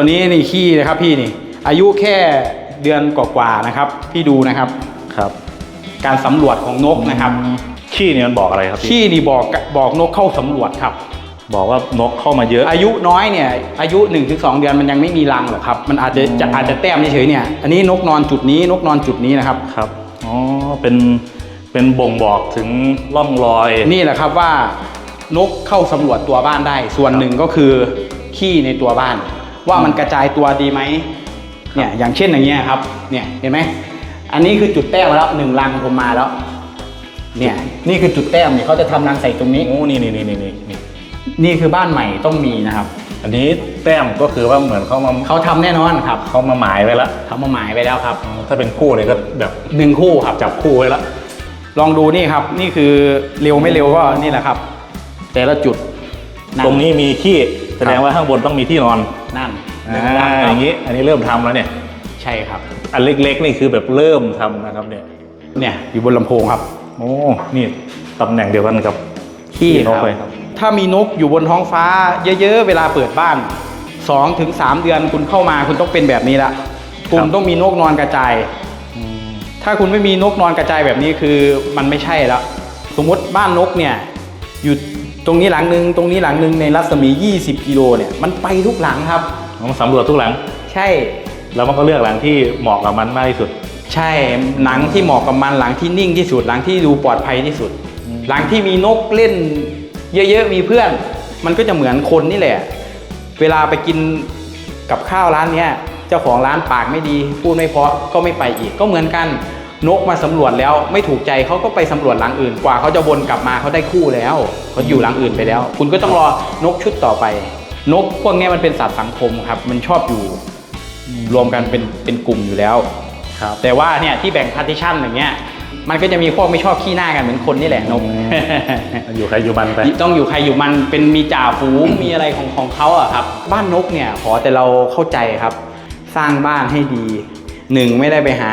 ตัวนี้นี่ขี้นะครับพี่นี่อายุแค่เดือนกว่าๆนะครับ พี่ดูนะครับครับ การสำรวจของนกนะครับ ขี้เนี่ยมันบอกอะไรครับพี่ขี้นี่บอกบอกนกเข้าสำรวจครับ บอกว่านกเข้ามาเยอะ อายุน้อยเนี่ยอายุ 1-2 เดือนมันยังไม่มีรังหรอกครับ มันอาจจะจะอาจจะแต้มเฉยๆเนี่ยอันนี้นกนอนจุดนี้นกนอนจุดนี้นะครับครับอ๋อเป็นเป็นบ่งบอกถึงร่องรอย นี่แหละครับว่านกเข้าสำรวจตัวบ้านได้ ส่วนหนึ่งก็คือขี้ในตัวบ้าน ว่ามันกระจายตัวดีไหมเนี่ยอย่างเช่นอย่างเงี้ยครับเนี่ยเห็นไหมอันนี้คือจุดแต้มแล้วหนึ่งรังผมมาแล้วเนี่ยนี่คือจุดแต้มเนี่ยเขาจะทำรังใส่ตรงนี้โอ้นี่นี่นี่นี่นี่นี่นี่คือบ้านใหม่ต้องมีนะครับ อันนี้แต้มก็คือว่าเหมือนเขามาเขาทำแน่นอนครับเขามาหมายไว้แล้วเขามาหมายไว้แล้วครับ ถ้าเป็นคู่เลยก็แบบหนึ่งคู่ครับจับคู่ไว้แล้วลองดูนี่ครับนี่คือเร็วไม่เร็วก็นี่แหละครับ แต่ละจุดนั่ตรงนี้มีขี้แสดงว่าข้างบนต้องมีที่นอนนั่น อ่าอย่างนี้ อันนี้เริ่มทำแล้วเนี่ย ใช่ครับ อันเล็กๆนี่คือแบบเริ่มทำนะครับเนี่ย เนี่ยอยู่บนลำโพงครับ โอ้ นี่ตำแหน่งเดียวกันกับขี้นคกรับเลยครับ ถ้ามีนกอยู่บนท้องฟ้า เยอะ ๆ เวลาเปิดบ้าน2ถึง3เดือนคุณเข้ามาคุณต้องเป็นแบบนี้ละคุณต้องมีนกนอนกระจายอืมถ้าคุณไม่มีนกนอนกระจายแบบนี้คือมันไม่ใช่แล้ว สมมติบ้านนกเนี่ยอยู่ตรงนี้หลังหนึ่งตรงนี้หลังหนึ่งในรัศมี 20 กิโลเนี่ยมันไปทุกหลังครับ มันสำรวจทุกหลัง ใช่ แล้วมันก็เลือกหลังที่เหมาะกับมันมากที่สุด ใช่หลังที่เหมาะกับมันหลังที่นิ่งที่สุดหลังที่ดูปลอดภัยที่สุดอืมหลังที่มีนกเล่น เยอะๆมีเพื่อน มันก็จะเหมือนคนนี่แหละ เวลาไปกินกับข้าวร้านเนี้ยเจ้าของร้านปากไม่ดีพูดไม่เพราะก็ไม่ไปอีกก็เหมือนกันนกมาสำรวจแล้วไม่ถูกใจเขาก็ไปสำรวจหลังอื่นกว่าเขาจะวนกลับมาเขาได้คู่แล้วเขาอยู่หลังอื่นไปแล้ว คุณก็ต้องรอนกชุดต่อไป นกพวกเนี้ยมันเป็นสัตว์สังคมครับ มันชอบอยู่รวมกันเป็นเป็นกลุ่มอยู่แล้วครับ แต่ว่าเนี่ยที่แบ่งพาร์ติชันอย่างเงี้ย มันก็จะมีพวกไม่ชอบขี้หน้ากันเหมือนคนนี่แหละนกอยู่ใครอยู่มันไปต้องอยู่ใครอยู่มันเป็นมีจ่าฝูงมีอะไรของของเขาอะครับ บ้านนกเนี่ยขอแต่เราเข้าใจครับ สร้างบ้านให้ดีหนึ่งไม่ได้ไปหา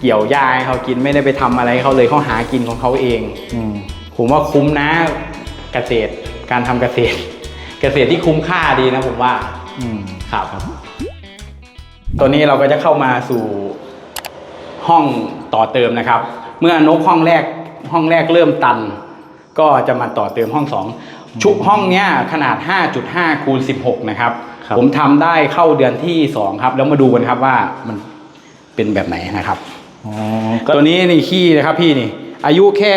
เกี่ยวหญ้าให้เขากินไม่ได้ไปทำอะไรให้เขาเลยเขาหากินของเขาเองอืมผมว่าคุ้มนะเกษตรการทำเกษตร เกษตรที่คุ้มค่าดีนะผมว่าอืมครับ ตัวนี้เราก็จะเข้ามาสู่ห้องต่อเติมนะครับ เมื่อนกห้องแรกห้องแรกเริ่มตัน ก็จะมาต่อเติมห้องสองชุห้องเนี้ยขนาด 5.5คูณ16 นะครับ ครับ ผมทำได้เข้าเดือนที่ 2 ครับ แล้วมาดูกันครับว่ามันเป็นแบบไหนนะครับ อ๋อก็ตัวนี้นี่ขี้นะครับพี่นี่ อายุแค่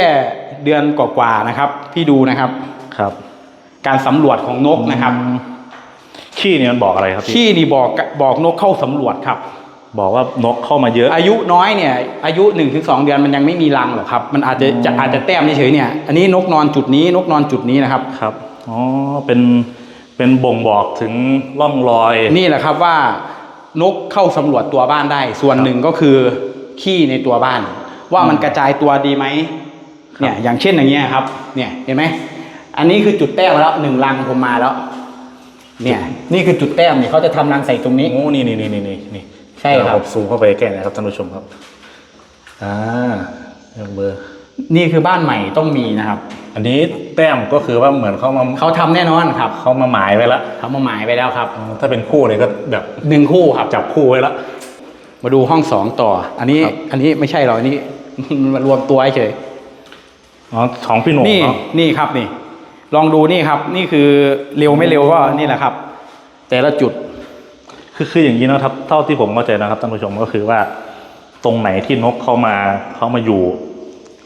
เดือนกว่าๆนะครับ พี่ดูนะครับ ครับ การสำรวจของนกนะครับอืมขี้เนี่ยมันบอกอะไรครับพี่ขี้นี่บอกบอกนกเข้าสำรวจครับ บอกว่านกเข้ามาเยอะ อายุน้อยเนี่ย อายุ1นถึงสเดือนมันยังไม่มีรังหรอกครับ มันอาจจะจะอาจจะแต้มเฉยๆเนี่ย อันนี้นกนอนจุดนี้นกนอนจุดนี้นะครับ ครับ อ๋อ เป็นเป็นบ่งบอกถึงร่องรอย นี่แหละครับว่านกเข้าสำรวจตัวบ้านได้ ส่วนหนึ่งก็คือขี้ในตัวบ้าน ว่ามันกระจายตัวดีไหมเนี่ยอย่างเช่นอย่างเงี้ยครับ เนี่ยเห็นไหม อันนี้คือจุดแต้มแล้วหนึ่งรังผมมาแล้ว เนี่ย นี่คือจุดแต้มเนี่ยเขาจะทำรังใส่ตรงนี้ โอ้นี่นี่นี่นี่นี่นี่ใช่ครับเดี๋ยวผมซูมเข้าไปแก้หนะครับท่านผู้ชมครับ อ่าเรื่องเบอร์ นี่คือบ้านใหม่ต้องมีนะครับ อันนี้แต้มก็คือว่าเหมือนเขามาเขาทำแน่นอนครับเขามาหมายไว้แล้วเขามาหมายไปแล้วครับถ้าเป็นคู่เลยก็แบบหนึ่งคู่ครับ จับคู่ไว้แล้วมาดูห้องสองต่อ อันนี้ครับอันนี้ไม่ใช่หรอกอันนี้มารวมตัวเฉยอ๋อของพี่หนุ่มนี่ เนาะนี่ครับนี่ ลองดูนี่ครับ นี่คือเร็วไม่เร็วก็นี่แหละครับ แต่ละจุดคือคืออย่างนี้นะครับ เท่าที่ผมเข้าใจนะครับท่านผู้ชมก็คือว่า ตรงไหนที่นกเข้ามาเข้ามาอยู่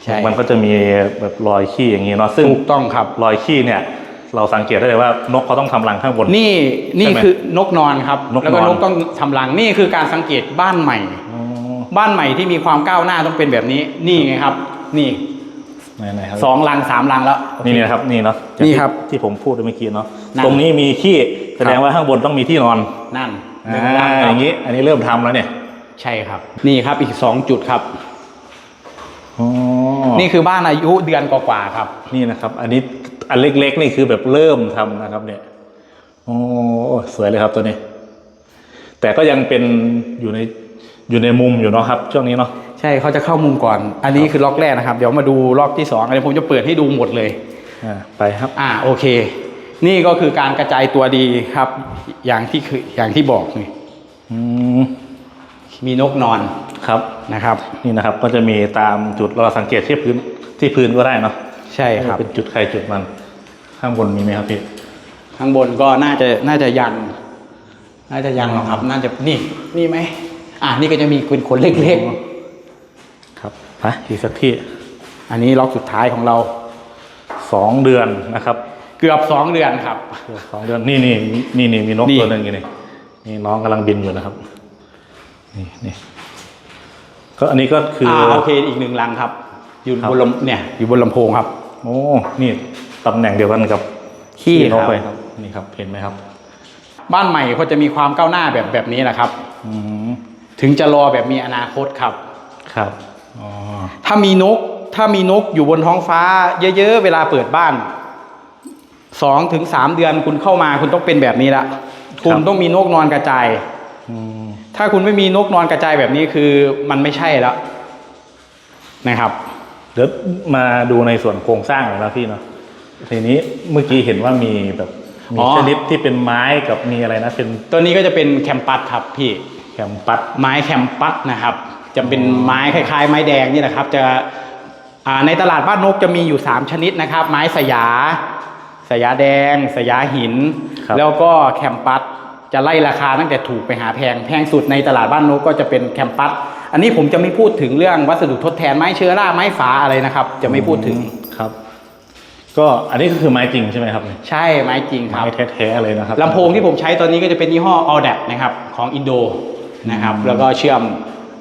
ใช่มันก็จะมีแบบรอยขี้อย่างนี้เนาะซึ่งถูกต้องครับรอยขี้เนี่ย เราสังเกตได้เลยว่านกเขาต้องทำรังข้างบนนี่นี่ใช่ไหมคือนกนอนครับนกนอนแล้วก็นกต้องทำรังนี่คือการสังเกตบ้านใหม่อ๋อบ้านใหม่ที่มีความก้าวหน้าต้องเป็นแบบนี้ นี่ไงครับ นี่ ไหนๆครับสองรังสามรังแล้วโอเคนี่นะครับนี่เนาะนี่ครับ ที่ผมพูดเมื่อกี้เนาะนั่นตรงนี้มีขี้แสดงว่าข้างบนต้องมีที่นอนนั่นหอ่นึ่งรังาครับอย่างนี้ อันนี้เริ่มทำแล้วเนี่ย ใช่ครับ นี่ครับอีกสองจุดครับอ๋อนี่คือบ้านอายุเดือนกว่าๆครับ นี่นะครับ อันนี้อันเล็กๆนี่คือแบบเริ่มทำนะครับ เนี่ยโอ้สวยเลยครับตัวนี้ แต่ก็ยังเป็นอยู่ในอยู่ในมุมอยู่เนาะครับ ช่วงนี้เนาะ ใช่เขาจะเข้ามุมก่อน อันนี้คือล็อกแรกนะครับ เดี๋ยวมาดูล็อกที่สองอันนี้ผมจะเปิดให้ดูหมดเลยอ่าไปครับ อ่าโอเค นี่ก็คือการกระจายตัวดีครับ อย่างที่คืออย่างที่บอกนี่อืมมีนกนอนครับนะครับ นี่นะครับก็จะมีตามจุดเราสังเกตที่พื้นที่พื้นก็ได้เนาะใช่ครับเป็นจุดใครจุดมัน ข้างบนมีไหมครับพี่ข้างบนก็น่าจะน่าจะยัง น่าจะยังหรอกครับ น่าจะนี่นี่ไหมอะนี่ก็จะมีเป็นขนเล็กครับ ไปอีกสักที่ๆอันนี้ล็อกสุดท้ายของเราสองเดือนนะครับ เกือบสองเดือนครับสองเดือนนี่นี่นี่นี่มีนกนี่ตัวหนึ่งอยู่นี่นี่น้องกำลังบินอยู่นะครับ นี่นี่ก็อันนี้ก็คืออ่าอโอเคอีกหนึ่งลังครับ อยู่ครับบนลำเนี่ย อยู่บนลำโพงครับ โอ้นี่ตำแหน่งเดียวกันกับขี้นกครับเลยครับ นี่ครับเห็นไหมครับ บ้านใหม่ก็จะมีความก้าวหน้าแบบแบบนี้แหละครับอืมถึงจะรอแบบมีอนาคตครับครับอ๋อ ถ้ามีนก ถ้ามีนกอยู่บนท้องฟ้า เยอะๆ เวลาเปิดบ้านสองถึงสามเดือนคุณเข้ามาคุณต้องเป็นแบบนี้ละคุณต้องมีนกนอนกระจายอืมถ้าคุณไม่มีนกนอนกระจายแบบนี้คือมันไม่ใช่แล้วนะครับเดี๋ยวมาดูในส่วนโครงสร้างหน่อยนะพี่เนาะทีนี้เมื่อกี้เห็นว่ามีแบบมีอ๋อชนิดที่เป็นไม้กับมีอะไรนะเป็นตัวนี้ก็จะเป็นแคมปัสครับพี่แคมปัสไม้แคมปัสนะครับ จะเป็นไม้คล้าย ๆ ไม้แดงนี่แหละครับ จะอ่าในตลาดบ้านนกจะมีอยู่ 3 ชนิดนะครับ ไม้สยา สยาแดง สยาหินครับแล้วก็แคมปัสจะไล่ราคาตั้งแต่ถูกไปหาแพงแพงสุดในตลาดบ้านนกก็จะเป็นแคมปัสอันนี้ผมจะไม่พูดถึงเรื่องวัสดุทดแทนไม้เชื้อราไม้ฝาอะไรนะครับ จะไม่พูดถึงครับ ก็อันนี้ก็คือไม้จริงใช่ไหมครับ ใช่ไม้จริงคไม้รับแท้ๆเลยนะครับลำโพงที่ผมใช้ตอนนี้ก็จะเป็นยี่ห้อ a u d a นะครับของอินโดนะครับแล้วก็เชื่อม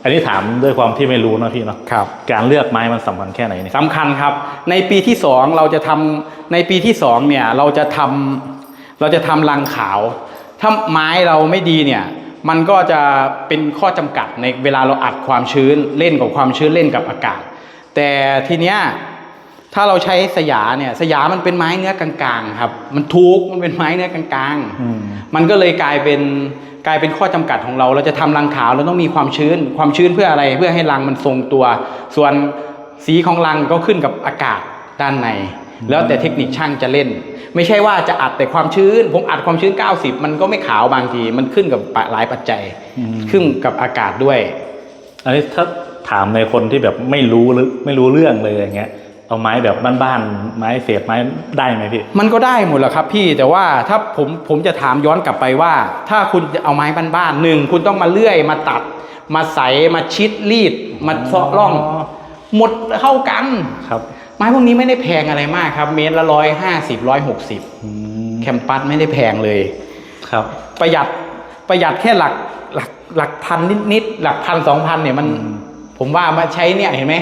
อันนี้ถามด้วยความที่ไม่รู้เนอะพี่เนาะครับ การเลือกไม้มันสำคัญแค่ไหนเนี่ยสำคัญครับ ในปีที่สองเราจะทำในปีที่สองเนี่ยเราจะทำเราจะทำรังขาว ถ้าไม้เราไม่ดีเนี่ยมันก็จะเป็นข้อจำกัดในเวลาเราอัดความชื้นเล่นกับความชื้นเล่นกับอากาศ แต่ทีเนี้ย ถ้าเราใช้สยาเนี่ยสยามันเป็นไม้เนื้อกลางๆครับ มันทุกมันเป็นไม้เนื้อกลางๆ อืม มันก็เลยกลายเป็น กลายเป็นข้อจำกัดของเรา เราจะทำรังขาวเราต้องมีความชื้น ความชื้นเพื่ออะไรเพื่อให้รังมันทรงตัว ส่วนสีของรังก็ขึ้นกับอากาศด้านใน แล้วแต่เทคนิคช่างจะเล่น ไม่ใช่ว่าจะอัดแต่ความชื้น ผมอัดความชื้น 90 มันก็ไม่ขาวบางที มันขึ้นกับหลายปัจจัย ขึ้นกับอากาศด้วย อันนี้ถ้าถามในคนที่แบบไม่รู้หรือไม่รู้เรื่องเลยอย่างเงี้ย เอาไม้แบบบ้านๆไม้เศษไม้ได้ไหมพี่ มันก็ได้หมดแหละครับพี่แต่ว่าถ้าผมผมจะถามย้อนกลับไปว่า ถ้าคุณจะเอาไม้บ้านๆหนึ่งคุณต้องมาเลื่อยมาตัด มาใสมาชิดรีด มาเซาะร่องอ๋อหมดเท่ากันครับ ไม้พวกนี้ไม่ได้แพงอะไรมากครับ เมตรละร้อยห้าสิบร้อยหกสิบอืมแคมปัสไม่ได้แพงเลยครับ ประหยัดประหยัดแค่หลักหลักหลักพันนิดๆหลักพันสองพันเนี่ยมัน ผมว่ามาใช้เนี่ยเห็นไหม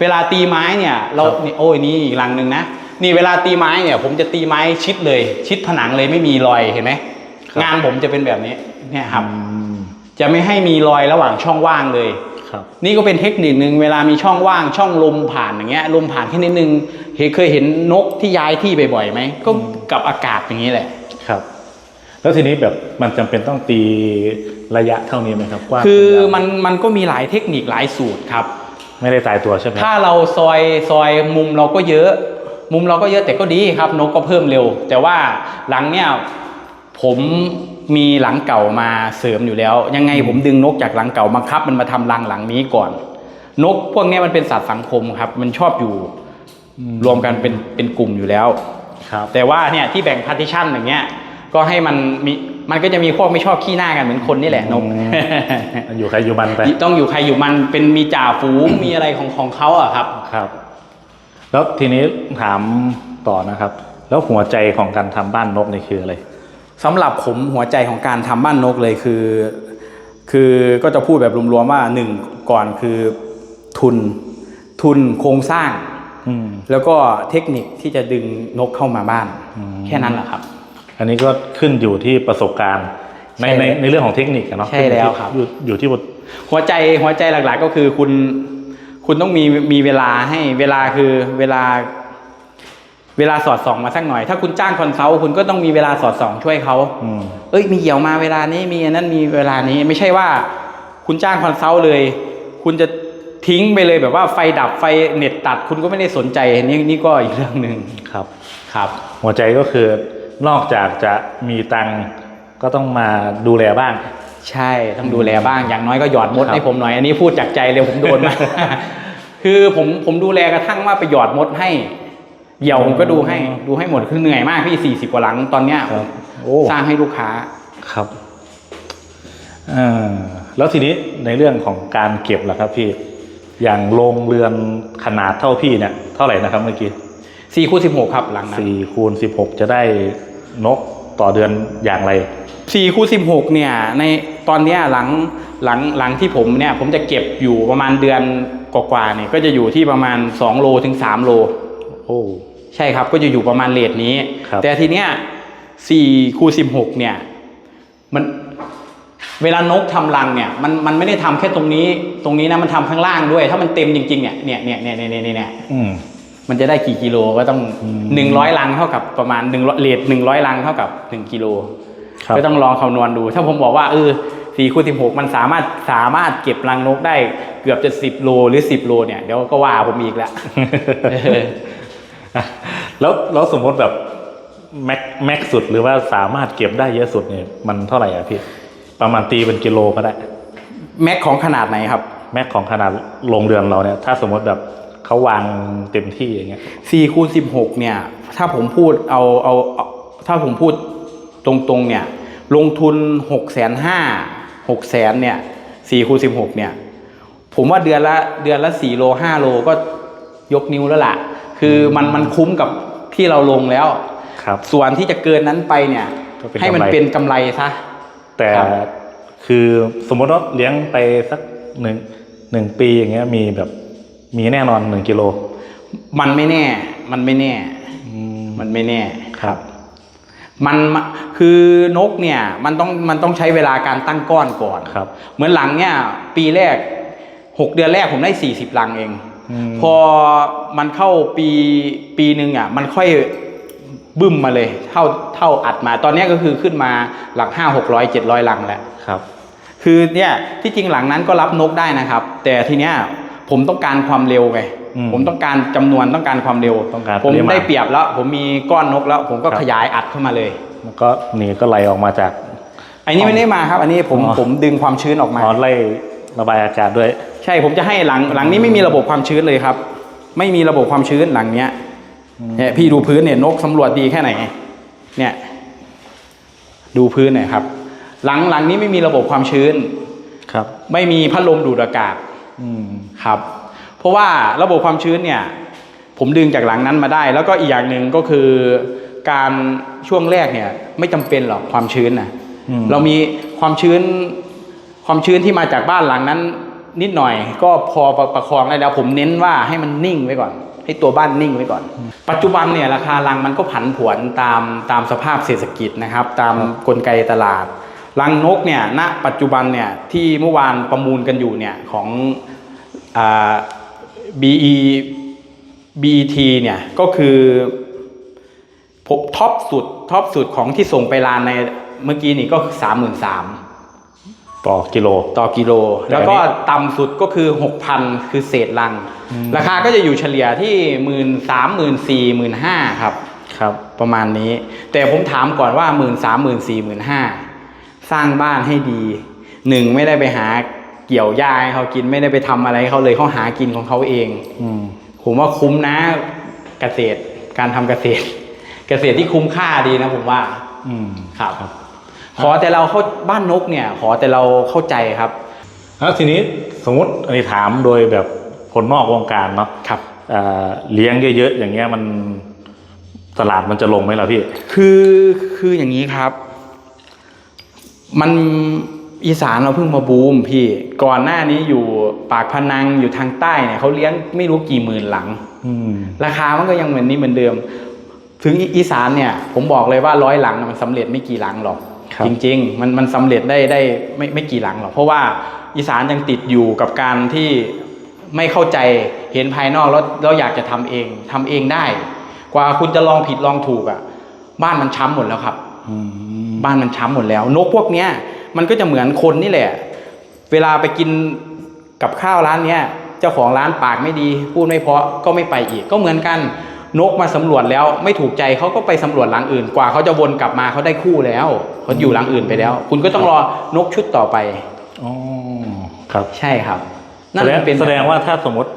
เวลาตีไม้เนี่ยเราครับนี่โอ้ยนี่อีกลังหนึ่งนะนี่เวลาตีไม้เนี่ย ผมจะตีไม้ชิดเลย ชิดผนังเลยไม่มีรอยเห็นไหมงานผมจะเป็นแบบนี้เนี่ยครับอืมจะไม่ให้มีรอยระหว่างช่องว่างเลยครับนี่ก็เป็นเทคนิคหนึ่งเวลามีช่องว่างช่องลมผ่านอย่างเงี้ยลมผ่านแค่นิดนึงเห็นเคยเห็นนกที่ย้ายที่บ่อยๆไหมก็กับอากาศอย่างนี้แหละครับ แล้วทีนี้แบบมันจำเป็นต้องตีระยะเท่านี้ไหมครับกว้างคือสูงยาวมันมันก็มีหลายเทคนิคหลายสูตรครับ ไม่ได้ตายตัวใช่ไหมถ้าเราซอยซอยมุมเราก็เยอะ มุมเราก็เยอะแต่ก็ดีครับนกก็เพิ่มเร็ว แต่ว่าหลังเนี่ยผมมีหลังเก่ามาเสริมอยู่แล้ว ยังไงผมดึงนกจากหลังเก่าบังคับ มันมาทำรังหลังนี้ก่อน นกพวกเนี้ยมันเป็นสัตว์สังคมครับ มันชอบอยู่รวมกันเป็นเป็นกลุ่มอยู่แล้วครับแต่ว่าเนี่ยที่แบ่งพาร์ติชันอย่างเงี้ยก็ให้มันมี มันก็จะมีพวกไม่ชอบขี้หน้ากันเหมือนคนนี่แหละนกอยู่ใครอยู่มันไปต้องอยู่ใครอยู่มันเป็นมีจ่าฝูงมีอะไรของของเขาอะครับครับ แล้วทีนี้ถามต่อนะครับ แล้วหัวใจของการทำบ้านนกนี่คืออะไรสำหรับผมหัวใจของการทำบ้านนกเลยคือ คือก็จะพูดแบบรวมๆว่าหนึ่งก่อนคือทุนทุนโครงสร้างอืมแล้วก็เทคนิคที่จะดึงนกเข้ามาบ้านอืมแค่นั้นแหละครับ อันนี้ก็ขึ้นอยู่ที่ประสบการณ์ ในใช่ในในเรื่องของเทคนิคอะเนาะใช่แล้วครับ อยู่อยู่ที่บทหัวใจหัวใจหลักๆก็คือคุณ คุณต้องมีมีเวลาให้เวลาคือเวลา เวลาสอดส่องมาสักหน่อย ถ้าคุณจ้างคอนซัลท์คุณก็ต้องมีเวลาสอดส่องช่วยเขา อืม เอ้ยมีเหี่ยวมาเวลานี้มีอันนั้นมีเวลานี้ไม่ใช่ว่า คุณจ้างคอนซัลท์เลย คุณจะทิ้งไปเลยแบบว่าไฟดับไฟเน็ตตัด คุณก็ไม่ได้สนใจนี่นี่ก็อีกเรื่องหนึ่งครับ ครับ หัวใจก็คือ นอกจากจะมีตังค์ก็ต้องมาดูแลบ้าง ใช่ต้องดูแลบ้างอย่างน้อยก็หยอดมดครับให้ผมหน่อยอันนี้พูดจากใจเลยผมโดนมาคือผมผมดูแลกระทั่งว่าไปหยอดมดให้เหยี่ยวผมก็ดูให้ดูให้หมดคือเหนื่อยมากพี่สี่สิบกว่าหลังตอนเนี้ยครับโอ้สร้างให้ลูกค้าครับเอ่อแล้วทีนี้ในเรื่องของการเก็บล่ะครับพี่อย่างโรงเรือนขนาดเท่าพี่เนี่ยเท่าไหร่นะครับเมื่อกี้ สี่คูณสิบหกครับหลังนั้นสี่คูณสิบหกจะได้นกต่อเดือนอย่างไรสี่คูณสิบหกเนี่ยในตอนเนี้ยหลังหลังหลังที่ผมเนี่ยผมจะเก็บอยู่ประมาณเดือนกว่าๆเนี่ยก็จะอยู่ที่ประมาณสองโลถึงสามโลโอ้ใช่ครับก็จะอยู่ประมาณเลทนี้ครับแต่ทีเนี้ยสี่คูณสิบหกเนี่ยมันเวลานกทำรังเนี่ยมันมันไม่ได้ทำแค่ตรงนี้ ตรงนี้นะมันทำข้างล่างด้วย ถ้ามันเต็มจริงๆเนี่ยเนี่ยเนี่ยเนี่ยเนี่ยเนี่ยเนี่ยอื มมันจะได้กี่กิโลก็ต้องอืมหนึ่งร้อยลังเท่ากับประมาณหนึ่งเลทหนึ่งร้อยลังเท่ากับหนึ่งกิโลครับก็ต้องลองคำนวณดู ถ้าผมบอกว่าเออสี่คูณสิบหกมันสามารถสามารถเก็บรังนกได้เกือบจะสิบโลหรือสิบโลเนี่ยเดี๋ยวก็ว่าผมอีกแล้วเออแล้วแล้วสมมติแบบแม็กแม็กสุดหรือว่าสามารถเก็บได้เยอะสุดเนี่ยมันเท่าไหร่อะพี่ประมาณตีเป็นกิโลก็ได้ แม็กของขนาดไหนครับ แม็กของขนาดโรงเรือนเราเนี่ย ถ้าสมมติแบบ เขาวางเต็มที่อย่างเงี้ยสี่คูณสิบหกเนี่ย ถ้าผมพูดเอาเอาเอาถ้าผมพูดตรงๆเนี่ย ลงทุนหกแสนห้าหกแสนเนี่ยสี่คูณสิบหกเนี่ย ผมว่าเดือนละเดือนละสี่โลห้าโลก็ยกนิ้วแล้วล่ะ คือมันมันคุ้มกับที่เราลงแล้วครับ ส่วนที่จะเกินนั้นไปเนี่ยก็เป็นให้มันกำไรเป็นกำไรซะแต่ครับคือสมมติว่าเลี้ยงไปสักหนึ่งหนึ่งปีอย่างเงี้ยมีแบบ มีแน่นอนหนึ่งกิโล มันไม่แน่ มันไม่แน่อืมมันไม่แน่ครับมันมันคือนกเนี่ยมันต้องมันต้องใช้เวลาการตั้งก้อนก่อนครับ เหมือนหลังเนี่ยปีแรกหกเดือนแรกผมได้สี่สิบลังเองอืมพอมันเข้าปีปีหนึ่งอะ มันค่อยบึ้มมาเลย เท่าเท่าอัดมา ตอนเนี้ยก็คือขึ้นมาหลักห้าหกร้อยเจ็ดร้อยลังแล้วครับ คือเนี่ยที่จริงหลังนั้นก็รับนกได้นะครับ แต่ทีเนี้ย ผมต้องการความเร็วไงอืมผมต้องการจำนวนต้องการความเร็วต้องการผมปริมาณได้เปรียบแล้ว ผมมีก้อนนกแล้ว ผมก็ครับขยายอัดเข้ามาเลยแล้วก็นี่ก็ไหลออกมาจากอันนี้ไม่ได้มาครับ อันนี้ผมอ๋อผมดึงความชื้นออกมาอ๋อไล่ระบายอากาศด้วย ใช่ผมจะให้หลังหลังนี้ไม่มีระบบความชื้นเลยครับ ไม่มีระบบความชื้นหลังเนี้ยเนี่ยพี่ดูพื้นเนี่ยนกสำรวจดีแค่ไหน เนี่ย ดูพื้นหน่อยครับ หลังหลังนี้ไม่มีระบบความชื้นครับ ไม่มีพัดลมดูดอากาศอืม ครับ เพราะว่าระบบความชื้นเนี่ยผมดึงจากหลังนั้นมาได้ แล้วก็อีกอย่างหนึ่งก็คือการช่วงแรกเนี่ยไม่จำเป็นหรอกความชื้นนะอืมเรามีความชื้นความชื้นที่มาจากบ้านหลังนั้น นิดหน่อย ก็พอประประคองได้แล้ว ผมเน้นว่าให้มันนิ่งไว้ก่อน ให้ตัวบ้านนิ่งไว้ก่อน ปัจจุบันเนี่ยราคารังมันก็ผันผวนตามตามสภาพเศรษฐกิจนะครับ ตามกลไกตลาด รังนกเนี่ยณปัจจุบันเนี่ยที่เมื่อวานประมูลกันอยู่เนี่ยของอ่า BE BET เนี่ยก็คือผมท็อปสุดท็อปสุดของที่ส่งไปลานในเมื่อกี้นี่ก็สามหมื่นสามต่อกิโลต่อกิโลแต่แล้วก็อันนี้ต่ำสุดก็คือหกพันคือเศษลัง ราคาก็จะอยู่เฉลี่ยที่หมื่นสามหมื่นสี่หมื่นห้าครับ ครับ ประมาณนี้ แต่ผมถามก่อนว่าหมื่นสามหมื่นสี่หมื่นห้า สร้างบ้านให้ดีหนึ่งไม่ได้ไปหาเกี่ยวหญ้าให้เขากินไม่ได้ไปทำอะไรให้เขาเลยเขาหากินของเขาเองอืมผมว่าคุ้มนะเกษตรการทำเกษตร เกษตรที่คุ้มค่าดีนะผมว่า อืมครับ ขอแต่เราเข้าบ้านนกเนี่ย ขอแต่เราเข้าใจครับแล้วทีนี้สมมติอันนี้ถามโดยแบบคนนอกวงการเนาะครับอ่าเลี้ยงเยอะๆอย่างเงี้ยมันตลาดมันจะลงไหมล่ะพี่ คือคืออย่างนี้ครับ มันอีสานเราเพิ่งมาบูมพี่ ก่อนหน้านี้อยู่ปากพนังอยู่ทางใต้เนี่ยเขาเลี้ยงไม่รู้กี่หมื่นหลังอืมราคามันก็ยังเหมือนนี้เหมือนเดิม ถึงอีสานเนี่ย ผมบอกเลยว่าร้อยหลังน่ะมันสำเร็จไม่กี่หลังหรอกครับจริง ๆ มันมันสำเร็จได้ได้ไม่ไม่กี่หลังหรอกเพราะว่าอีสานยังติดอยู่กับการที่ไม่เข้าใจเห็นภายนอกแล้วแล้วอยากจะทำเองทำเองได้ กว่าคุณจะลองผิดลองถูกอะ บ้านมันช้ำหมดแล้วครับ อืม บ้านมันช้ำหมดแล้ว นกพวกเนี้ยมันก็จะเหมือนคนนี่แหละ เวลาไปกินกับข้าวร้านเนี้ยเจ้าของร้านปากไม่ดีพูดไม่เพราะก็ไม่ไปอีก ก็เหมือนกันนกมาสำรวจแล้วไม่ถูกใจเขาก็ไปสำรวจหลังอื่นกว่าเขาจะวนกลับมาเขาได้คู่แล้วเขาอยู่หลังอื่นไปแล้ว คุณก็ต้องรอนกชุดต่อไปอ๋อครับใช่ครับแสดงเป็นแสดงว่าถ้าสมมติ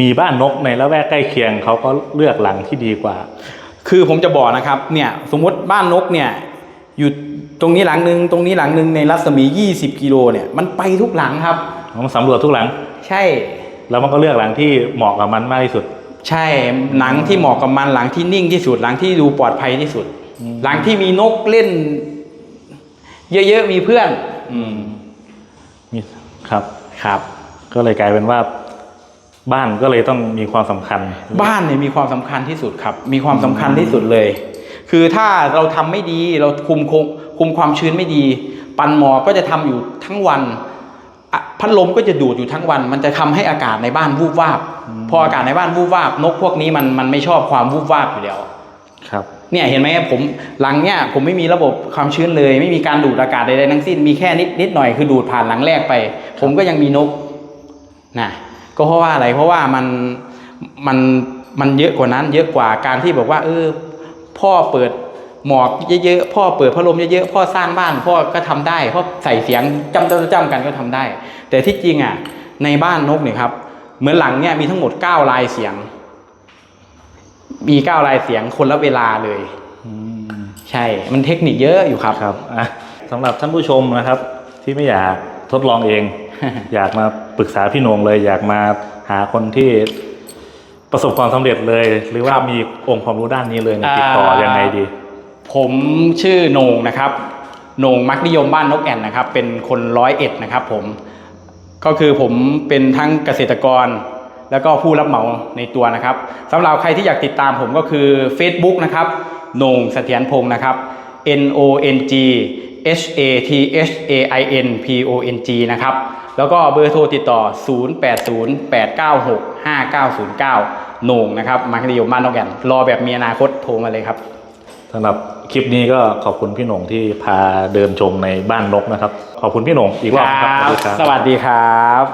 มีบ้านนกในละแวกใกล้เคียงเขาก็เลือกหลังที่ดีกว่า คือผมจะบอกนะครับ เนี่ย สมมติบ้านนกเนี่ย อยู่ตรงนี้หลังหนึ่งตรงนี้หลังหนึ่งในรัศมี 20 กิโลเนี่ยมันไปทุกหลังครับมันสำรวจทุกหลัง ใช่ แล้วมันก็เลือกหลังที่เหมาะกับมันมากที่สุด ใช่หลังที่เหมาะกับมันหลังที่นิ่งที่สุดหลังที่ดูปลอดภัยที่สุด หลังที่มีนกเล่น เยอะๆมีเพื่อน อืมมีครับครับ ก็เลยกลายเป็นว่าบ้านก็เลยต้องมีความสำคัญ บ้านเนี่ยมีความสำคัญที่สุดครับ มีความสำคัญที่สุดเลย คือถ้าเราทำไม่ดีเราคุมคงคุมความชื้นไม่ดี ปันหมอกก็จะทำอยู่ทั้งวันอะพัดลมก็จะดูดอยู่ทั้งวัน มันจะทำให้อากาศในบ้านวูบวาบ พออากาศในบ้านวูบวาบ นกพวกนี้มันมันไม่ชอบความวูบวาบอยู่แล้ว ครับ เนี่ยเห็นไหมผมหลังเนี่ยผมไม่มีระบบความชื้นเลย ไม่มีการดูดอากาศใดๆทั้งสิ้น มีแค่นิดนิดหน่อยคือดูดผ่านหลังแรกไป ผมก็ยังมีนกนะก็เพราะว่าอะไรเพราะว่ามันมันมันเยอะกว่านั้น เยอะกว่าการที่บอกว่า เออ พ่อเปิดหมอกเยอะๆ พ่อเปิดพัดลมเยอะๆ พ่อสร้างบ้านพ่อก็ทำได้ พ่อใส่เสียงจำจำจำกันก็ทำได้ แต่ที่จริงอะในบ้านนกเนี่ยครับ เหมือนหลังเนี่ยมีทั้งหมด 9 ลายเสียง มีเก้าลายเสียงคนละเวลาเลยอืมใช่ มันเทคนิคเยอะอยู่ครับครับอะสำหรับท่านผู้ชมนะครับ ที่ไม่อยากทดลองเอง อยากมาปรึกษาพี่โหนงเลย อยากมาหาคนที่ ประสบความสำเร็จเลย หรือว่าครับมีองค์ความรู้ด้านนี้เลยเนี่ยติดต่อยังไงดี ผมชื่อโหนงนะครับโหนงมักนิยมบ้านนกแอ่นนะครับ เป็นคนร้อยเอ็ดนะครับผมก็คือผมเป็นทั้งเกษตรกร แล้วก็ผู้รับเหมาในตัวนะครับสำหรับใครที่อยากติดตามผมก็คือ Facebook นะครับโหนงเสถียรพงศ์นะครับ N O N G H A T H A I N P O N G นะครับ แล้วก็เบอร์โทรติดต่อ 0808965909โหน่งนะครับมักนิยมบ้านนกแอ่นรอแบบมีอนาคตโทรมาเลยครับสำหรับคลิปนี้ก็ขอบคุณพี่โหน่งที่พาเดินชมในบ้านนกนะครับ ขอบคุณพี่โหน่งอีกรอบนะครับ สวัสดีครับ